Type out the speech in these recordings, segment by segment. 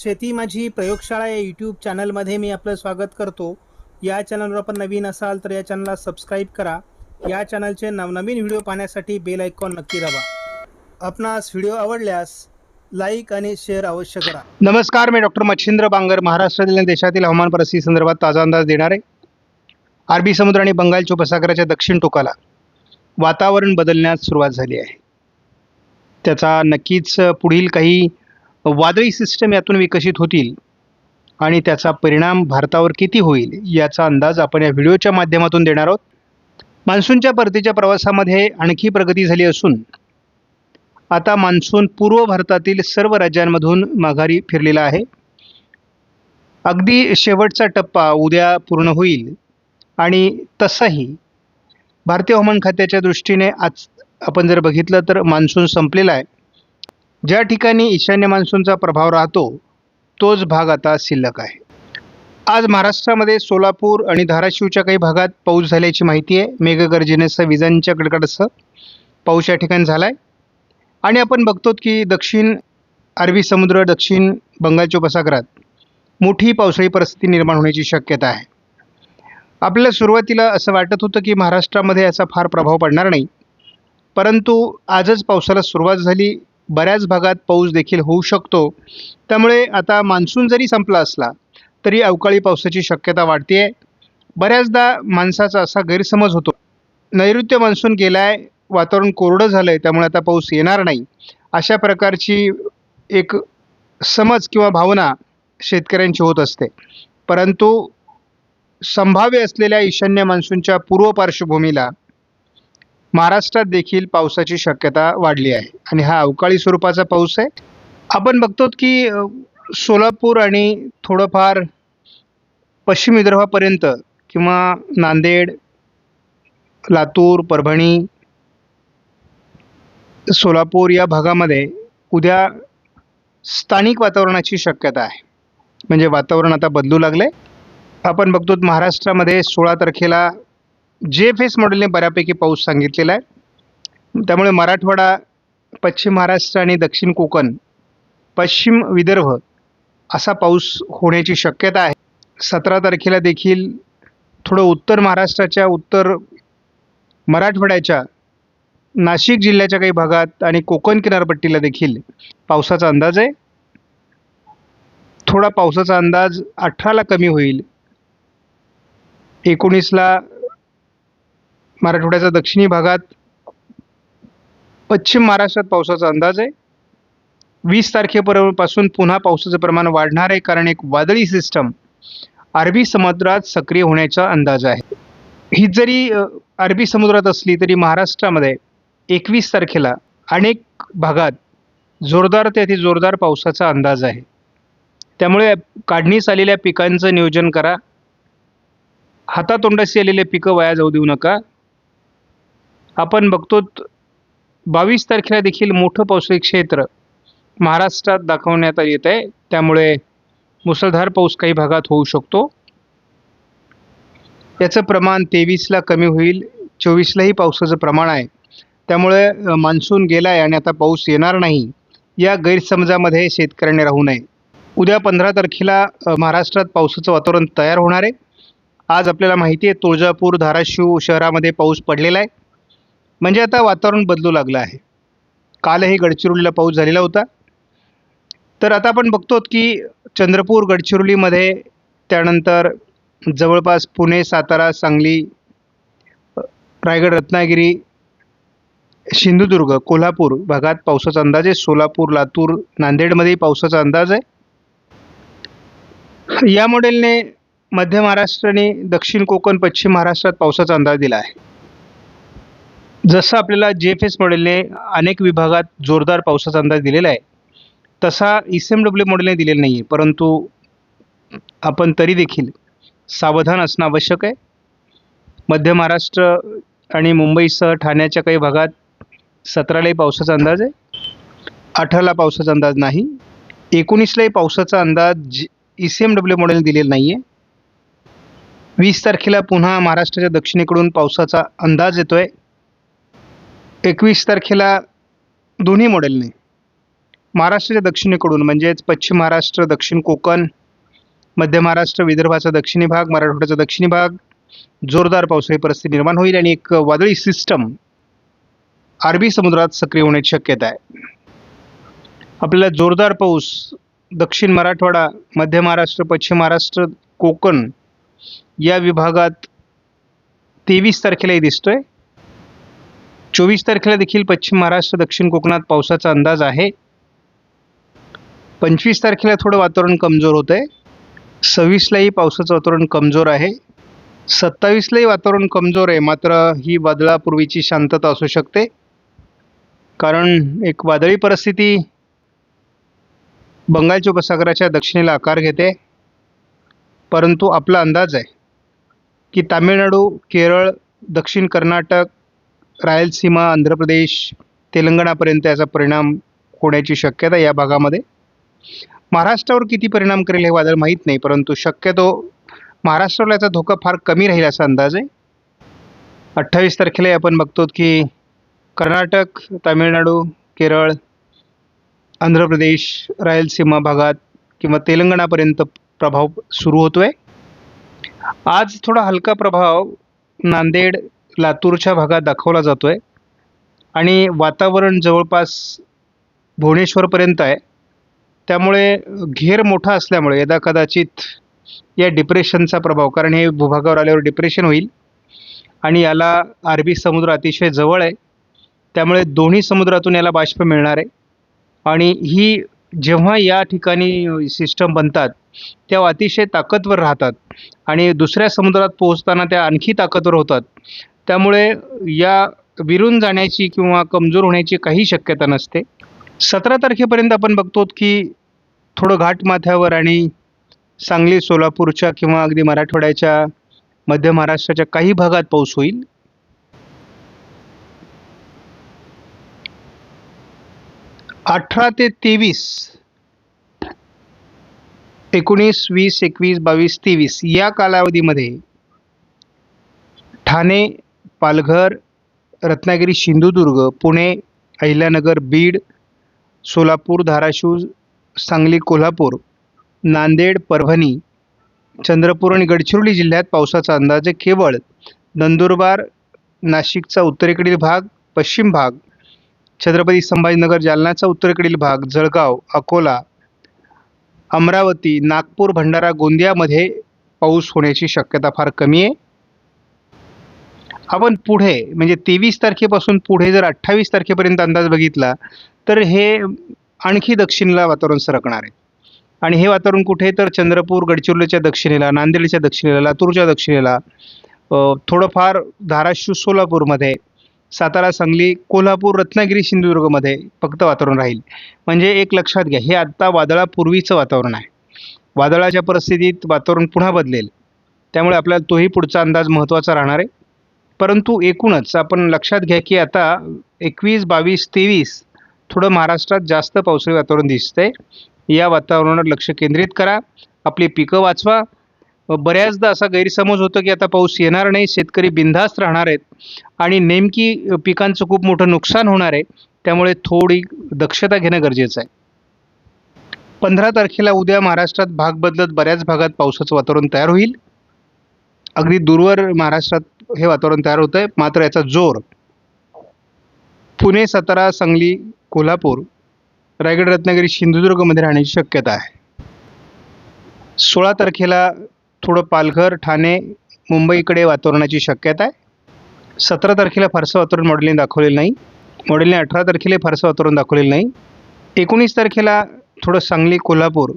शेती माझी प्रयोगशाळा या यूट्यूब चॅनलमध्ये मी आपलं स्वागत करतो. या चॅनलवर आपण नवीन असाल तर या चॅनलला सबस्क्राईब करा. या चॅनलचे नवनवीन व्हिडिओ पाहण्यासाठी बेल आयकॉन नक्की दाबा. आपणास व्हिडिओ आवडल्यास लाईक आणि शेअर अवश्य करा. नमस्कार मी डॉक्टर मच्छिंद्र बांगर महाराष्ट्रातील आणि देशातील हवामान परिस्थिती संदर्भात ताजा अंदाज देणार आहे अरबी समुद्र आणि बंगालच्या उपसागराच्या दक्षिण टोकाला वातावरण बदलण्यास सुरुवात झाली आहे. त्याचा नक्कीच पुढील काही वादळी सिस्टम यातून विकसित होतील आणि त्याचा परिणाम भारतावर किती होईल याचा अंदाज आपण या व्हिडिओच्या माध्यमातून देणार आहोत. मान्सूनच्या परतीच्या प्रवासामध्ये आणखी प्रगती झाली असून आता मान्सून पूर्व भारतातील सर्व राज्यांमधून माघारी फिरलेला आहे. अगदी शेवटचा टप्पा उद्या पूर्ण होईल आणि तसाही भारतीय हवामान खात्याच्या दृष्टीने आज आपण जर बघितलं तर मान्सून संपलेला आहे. ज्या ठिकाणी ईशान्य मान्सूनचा प्रभाव राहतो तोच भाग आता शिल्लक आहे. आज महाराष्ट्रामध्ये सोलापूर आणि धाराशिवच्या काही भागात पाऊस झाल्याची माहिती आहे. मेघगर्जनेसह विजांच्या कडकडासह पाऊस या ठिकाणी झाला आहे आणि आपण बघतो की दक्षिण अरबी समुद्र दक्षिण बंगालच्या उपसागरात मोठी पावसाळी परिस्थिती निर्माण होण्याची शक्यता आहे. आपल्याला सुरुवातीला असं वाटत होतं की महाराष्ट्रामध्ये याचा फार प्रभाव पडणार नाही. परंतु आजच पावसाला सुरुवात झाली. बऱ्याच भागात पाऊस देखील होऊ शकतो. त्यामुळे आता मान्सून जरी संपला असला तरी अवकाळी पावसाची शक्यता वाढते आहे बऱ्याचदा माणसाचा असा गैरसमज होतो. नैऋत्य मान्सून गेला आहे वातावरण कोरडं झालं आहे त्यामुळे आता पाऊस येणार नाही. अशा प्रकारची एक समज किंवा भावना शेतकऱ्यांची होत असते. परंतु संभाव्य असलेल्या ईशान्य मान्सूनच्या पूर्व पार्श्वभूमीला महाराष्ट्रात देखील पावसाची शक्यता वाढली आहे. आणि हा अवकाळी स्वरूपाचा पाऊस आहे. आपण बघतो की सोलापूर आणि थोडंफार पश्चिम विदर्भापर्यंत किंवा नांदेड लातूर परभणी सोलापूर या भागामध्ये उद्या स्थानिक वातावरणाची शक्यता आहे. म्हणजे वातावरण आता बदलू लागले आपण बघतो महाराष्ट्रामध्ये सोळा तारखेला जे एफ एस मॉडेलने बऱ्यापैकी पाऊस सांगितलेला आहे. त्यामुळे मराठवाडा पश्चिम महाराष्ट्र आणि दक्षिण कोकण पश्चिम विदर्भ असा पाऊस होण्याची शक्यता आहे. सतरा तारखेला देखील थोडं उत्तर महाराष्ट्राच्या उत्तर मराठवाड्याच्या नाशिक जिल्ह्याच्या काही भागात आणि कोकण किनारपट्टीला देखील पावसाचा अंदाज आहे. थोडा पावसाचा अंदाज अठराला कमी होईल. एकोणीसला मराठवाड्याच्या दक्षिणी भागात पश्चिम महाराष्ट्रात पावसाचा अंदाज आहे. वीस तारखेपासून पुन्हा पावसाचं प्रमाण वाढणार आहे कारण एक वादळी सिस्टम अरबी समुद्रात सक्रिय होण्याचा अंदाज आहे. ही जरी अरबी समुद्रात असली तरी महाराष्ट्रामध्ये एकवीस तारखेला अनेक भागात जोरदार ते जोरदार पावसाचा अंदाज आहे. त्यामुळे काढणीस आलेल्या पिकांचं नियोजन करा. हातातोंडाशी आलेले पिकं वाया जाऊ देऊ नका. आपण बघतो बावीस तारखेला देखील मोठं पावसाळी क्षेत्र महाराष्ट्रात दाखवण्यात येत आहे. त्यामुळे मुसळधार पाऊस काही भागात होऊ शकतो. याचं प्रमाण तेवीसला कमी होईल चोवीसलाही पावसाचं प्रमाण आहे. त्यामुळे मान्सून गेला आहे आणि आता पाऊस येणार नाही या गैरसमजामध्ये शेतकऱ्यांनी राहू नये. उद्या पंधरा तारखेला महाराष्ट्रात पावसाचं वातावरण तयार होणार आहे. आज आपल्याला माहिती आहे तुळजापूर धाराशिव शहरामध्ये पाऊस पडलेला आहे. म्हणजे आता वातावरण बदलू लागलं आहे. कालही गडचिरोलीला पाऊस झालेला होता. तर आता आपण बघतो की चंद्रपूर गडचिरोलीमध्ये त्यानंतर जवळपास पुणे सातारा सांगली रायगड रत्नागिरी सिंधुदुर्ग कोल्हापूर भागात पावसाचा अंदाज आहे. सोलापूर लातूर नांदेडमध्येही पावसाचा अंदाज आहे. या मॉडेलने मध्य महाराष्ट्र आणि दक्षिण कोकण पश्चिम महाराष्ट्रात पावसाचा अंदाज दिला आहे. जसं आपल्याला जे एफ एस मॉडेलने अनेक विभागात जोरदार पावसाचा अंदाज दिलेला आहे तसा ई सी एम डब्ल्यू मॉडेलने दिलेला नाही आहे परंतु आपण तरी देखील सावधान असणं आवश्यक आहे. मध्य महाराष्ट्र आणि मुंबईसह ठाण्याच्या काही भागात सतरालाही पावसाचा अंदाज आहे. अठराला पावसाचा अंदाज नाही. एकोणीसलाही पावसाचा अंदाज जी ई सी एम डब्ल्यू मॉडेलने दिलेला नाही आहे वीस तारखेला पुन्हा महाराष्ट्राच्या दक्षिणेकडून पावसाचा अंदाज येतो आहे एकवीस तारखेला दोन्ही मॉडेलने महाराष्ट्राच्या दक्षिणेकडून म्हणजेच पश्चिम महाराष्ट्र दक्षिण कोकण मध्य महाराष्ट्र विदर्भाचा दक्षिणी भाग मराठवाड्याचा दक्षिणी भाग जोरदार पावसाळी परिस्थिती निर्माण होईल आणि एक वादळी सिस्टम अरबी समुद्रात सक्रिय होण्याची शक्यता आहे. आपल्याला जोरदार पाऊस दक्षिण मराठवाडा मध्य महाराष्ट्र पश्चिम महाराष्ट्र कोकण या विभागात तेवीस तारखेलाही दिसतोय. चोवीस तारखेला देखील पश्चिम महाराष्ट्र दक्षिण कोकणात पावसाचा अंदाज आहे. पंचवीस तारखेला थोडं वातावरण कमजोर होतं आहे सव्वीसलाही पावसाचं वातावरण कमजोर आहे. सत्तावीसलाही वातावरण कमजोर आहे. मात्र ही वादळापूर्वीची शांतता असू शकते. कारण एक वादळी परिस्थिती बंगालच्या उपसागराच्या दक्षिणेला आकार घेते. परंतु आपला अंदाज आहे की तामिळनाडू केरळ दक्षिण कर्नाटक रायलसीमा आंध्र प्रदेश तेलंगणापर्यंत याचा परिणाम होण्याची शक्यता या भागामध्ये. महाराष्ट्रावर किती परिणाम करेल हे वादळ माहीत नाही परंतु शक्यतो महाराष्ट्राला याचा धोका फार कमी राहील असा अंदाज आहे. अठ्ठावीस तारखेला आपण बघतो की कर्नाटक तामिळनाडू केरळ आंध्र प्रदेश रायलसीमा भागात किंवा तेलंगणापर्यंत प्रभाव सुरू होतो आहे आज थोडा हलका प्रभाव नांदेड लातूरच्या भागात दाखवला जातो आहे आणि वातावरण जवळपास भुवनेश्वरपर्यंत आहे. त्यामुळे घेर मोठा असल्यामुळे यदा कदाचित या डिप्रेशनचा प्रभाव कारण हे भूभागावर आल्यावर डिप्रेशन होईल. आणि याला अरबी समुद्र अतिशय जवळ आहे. त्यामुळे दोन्ही समुद्रातून याला बाष्प मिळणार आहे. आणि ही जेव्हा या ठिकाणी सिस्टम बनतात तेव्हा अतिशय ताकदवर राहतात. आणि दुसऱ्या समुद्रात पोहोचताना त्या आणखी ताकदवर होतात. त्यामुळे या विरून जाण्याची किंवा कमजोर होण्याची काही शक्यता नसते. सतरा तारखेपर्यंत आपण बघतो की थोडं घाटमाथ्यावर आणि सांगली सोलापूरच्या किंवा अगदी मराठवाड्याच्या मध्य महाराष्ट्राच्या काही भागात पाऊस होईल. अठरा ते तेवीस एकोणीस वीस एकवीस बावीस तेवीस या कालावधीमध्ये ठाणे पालघर रत्नागिरी सिंधुदुर्ग पुणे अहिल्यानगर बीड सोलापूर धाराशिव सांगली कोल्हापूर नांदेड परभणी चंद्रपूर आणि गडचिरोली जिल्ह्यात पावसाचा अंदाज आहे. केवळ नंदुरबार नाशिकचा उत्तरेकडील भाग पश्चिम भाग छत्रपती संभाजीनगर जालन्याचा उत्तरेकडील भाग जळगाव अकोला अमरावती नागपूर भंडारा गोंदियामध्ये पाऊस होण्याची शक्यता फार कमी आहे. आपण पुढे म्हणजे तेवीस तारखेपासून पुढे जर अठ्ठावीस तारखेपर्यंत अंदाज बघितला तर हे आणखी दक्षिणेला वातावरण सरकणार आहे. आणि हे वातावरण कुठे तर चंद्रपूर गडचिरोलीच्या दक्षिणेला नांदेडच्या दक्षिणेला लातूरच्या दक्षिणेला थोडंफार धाराशिव सोलापूरमध्ये सातारा सांगली कोल्हापूर रत्नागिरी सिंधुदुर्गमध्ये फक्त वातावरण राहील. म्हणजे एक लक्षात घ्या हे आत्ता वादळापूर्वीचं वातावरण आहे. वादळाच्या परिस्थितीत वातावरण पुन्हा बदलेल. त्यामुळे आपल्याला तोही पुढचा अंदाज महत्त्वाचा राहणार आहे. परंतु एकूणच आपण लक्षात घ्या की आता एकवीस बावीस तेवीस थोडं महाराष्ट्रात जास्त पावसाळी वातावरण दिसतंय. या वातावरणावर लक्ष केंद्रित करा. आपली पिकं वाचवा. बऱ्याचदा असा गैरसमज होतो की आता पाऊस येणार नाही शेतकरी बिनधास्त राहणार आहेत आणि नेमकी पिकांचं खूप मोठं नुकसान होणार आहे. त्यामुळे थोडी दक्षता घेणं गरजेचं आहे. पंधरा तारखेला उद्या महाराष्ट्रात भाग बदलत बऱ्याच भागात पावसाचं वातावरण तयार होईल. अगदी दूरवर महाराष्ट्रात हे वातावरण तयार होतं आहे मात्र याचा जोर पुणे सातारा सांगली कोल्हापूर रायगड रत्नागिरी सिंधुदुर्गमध्ये राहण्याची शक्यता आहे. सोळा तारखेला थोडं पालघर ठाणे मुंबईकडे वातावरणाची शक्यता आहे. सतरा तारखेला फारसं वातावरण मॉडेलने दाखवलेलं नाही. मॉडेलने अठरा तारखेला फारसं वातावरण दाखवलेलं नाही. एकोणीस तारखेला थोडं सांगली कोल्हापूर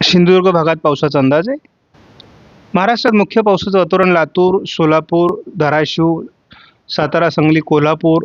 सिंधुदुर्ग भागात पावसाचा अंदाज आहे. महाराष्ट्रात मुख्य पावसाचं वातावरण लातूर सोलापूर धाराशिव सातारा सांगली कोल्हापूर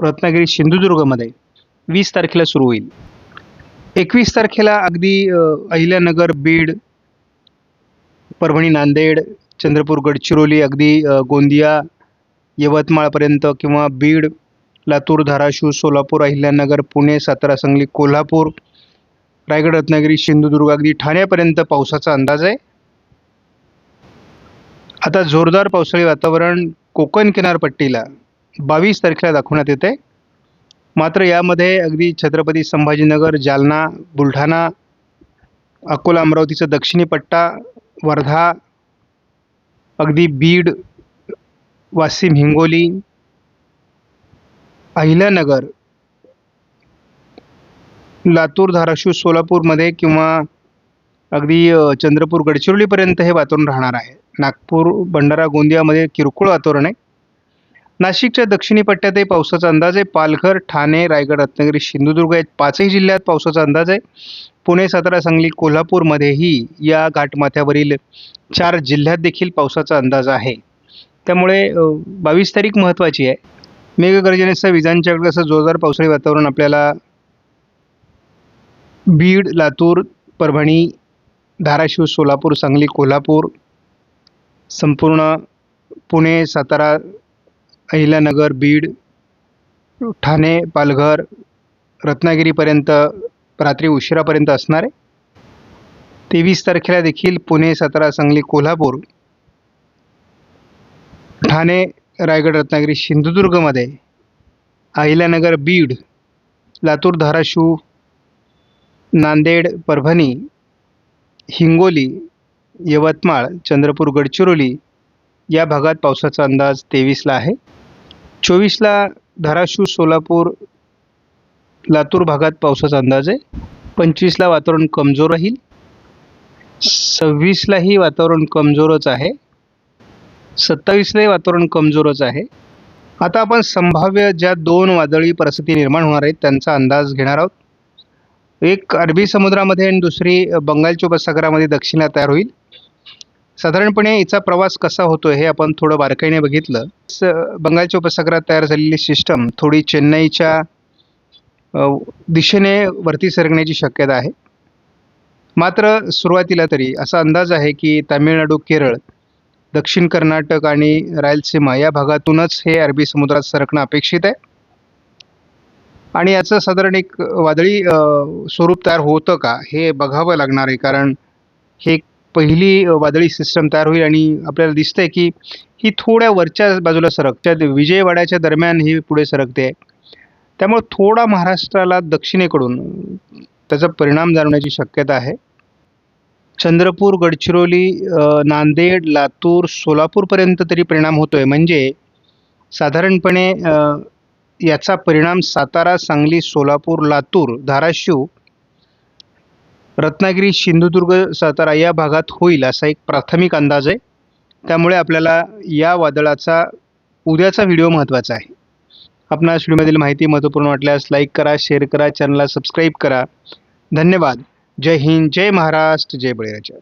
रत्नागिरी सिंधुदुर्गमध्ये वीस तारखेला सुरू होईल. एकवीस तारखेला अगदी अहिल्यानगर बीड परभणी नांदेड चंद्रपूर गडचिरोली अगदी गोंदिया यवतमाळपर्यंत किंवा बीड लातूर धाराशिव सोलापूर अहिल्यानगर पुणे सातारा सांगली कोल्हापूर रायगड रत्नागिरी सिंधुदुर्ग अगदी ठाण्यापर्यंत पावसाचा अंदाज आहे. आता जोरदार पावसाळी वातावरण कोकण किनारपट्टीला बावीस तारखेला दाखवण्यात येते. मात्र यामध्ये अगदी छत्रपती संभाजीनगर जालना बुलढाणा अकोला अमरावतीचा दक्षिणी पट्टा वर्धा अगदी बीड वाशिम हिंगोली अहिल्यानगर लातूर धाराशिव सोलापूरमध्ये किंवा अगदी चंद्रपूर गडचिरोलीपर्यंत हे वातावरण राहणार आहे. नागपूर भंडारा गोंदियामध्ये किरकोळ वातावरण आहे. नाशिकच्या दक्षिणी पट्ट्यातही पावसाचा अंदाज आहे. पालघर ठाणे रायगड रत्नागिरी सिंधुदुर्ग आहेत. पाचही जिल्ह्यात पावसाचा अंदाज आहे. पुणे सातारा सांगली कोल्हापूरमध्येही या घाटमाथ्यावरील चार जिल्ह्यात देखील पावसाचा अंदाज आहे. त्यामुळे बावीस तारीख महत्त्वाची आहे. मेघगर्जनेसह विजांच्या असं जोरदार पावसाळी वातावरण आपल्याला बीड लातूर परभणी धाराशिव सोलापूर सांगली कोल्हापूर संपूर्ण पुणे सातारा अहिल्यानगर बीड ठाणे पालघर रत्नागिरीपर्यंत रात्री उशिरापर्यंत असणार. आहे तेवीस तारखेला देखील पुणे सातारा सांगली कोल्हापूर ठाणे रायगड रत्नागिरी सिंधुदुर्गमध्ये अहिल्यानगर बीड लातूर धाराशिव नांदेड परभणी हिंगोली यवतमाळ चंद्रपूर गडचिरोली या भागात पावसाचा अंदाज तेवीसला आहे. चोवीसला धाराशिव सोलापूर लातूर भागात पावसाचा अंदाज आहे. पंचवीसला वातावरण कमजोर राहील. सव्वीसलाही वातावरण कमजोरच आहे. सत्तावीसलाही वातावरण कमजोरच आहे. आता आपण संभाव्य ज्या दोन वादळी परिस्थिती निर्माण होणार आहेत त्यांचा अंदाज घेणार आहोत. एक अरबी समुद्रामध्ये आणि दुसरी बंगालच्या उपसागरामध्ये दक्षिणा तयार होईल. साधारणपणे हिचा प्रवास कसा होतो हे आपण थोडं बारकाईने बघितलं. स- बंगालच्या उपसागरात तयार झालेली सिस्टम थोडी चेन्नईच्या दिशेने वरती सरकण्याची शक्यता आहे. मात्र सुरुवातीला तरी असा अंदाज आहे की तामिळनाडू केरळ दक्षिण कर्नाटक आणि रायलसीमा या भागातूनच हे अरबी समुद्रात सरकणं अपेक्षित आहे. आणि याचं साधारण एक वादळी स्वरूप तयार होतं का? हे बघावं लागणार आहे कारण हे पहिली वादळी सिस्टम तयार होईल आणि आपल्याला दिसतंय की ही थोड्या वरच्या बाजूला सरकते. विजयवाड्याच्या दरम्यान ही पुढे सरकते. त्यामुळे थोडा महाराष्ट्राला दक्षिणेकडून त्याचा परिणाम जाणवण्याची शक्यता आहे. चंद्रपूर गडचिरोली नांदेड लातूर सोलापूरपर्यंत तरी परिणाम होतोय. म्हणजे साधारणपणे याचा परिणाम सातारा सांगली सोलापूर लातूर धाराशिव रत्नागिरी सिंधुदुर्ग सातारा या भागात होईल असा एक प्राथमिक अंदाज आहे. त्यामुळे आपल्याला या वादळाचा उद्याचा व्हिडिओ महत्त्वाचा आहे. आपणास व्हिडिओमधील माहिती महत्त्वपूर्ण वाटल्यास लाईक करा शेअर करा चॅनलला सबस्क्राईब करा. धन्यवाद. जय हिंद जय महाराष्ट्र जय बळीराजा.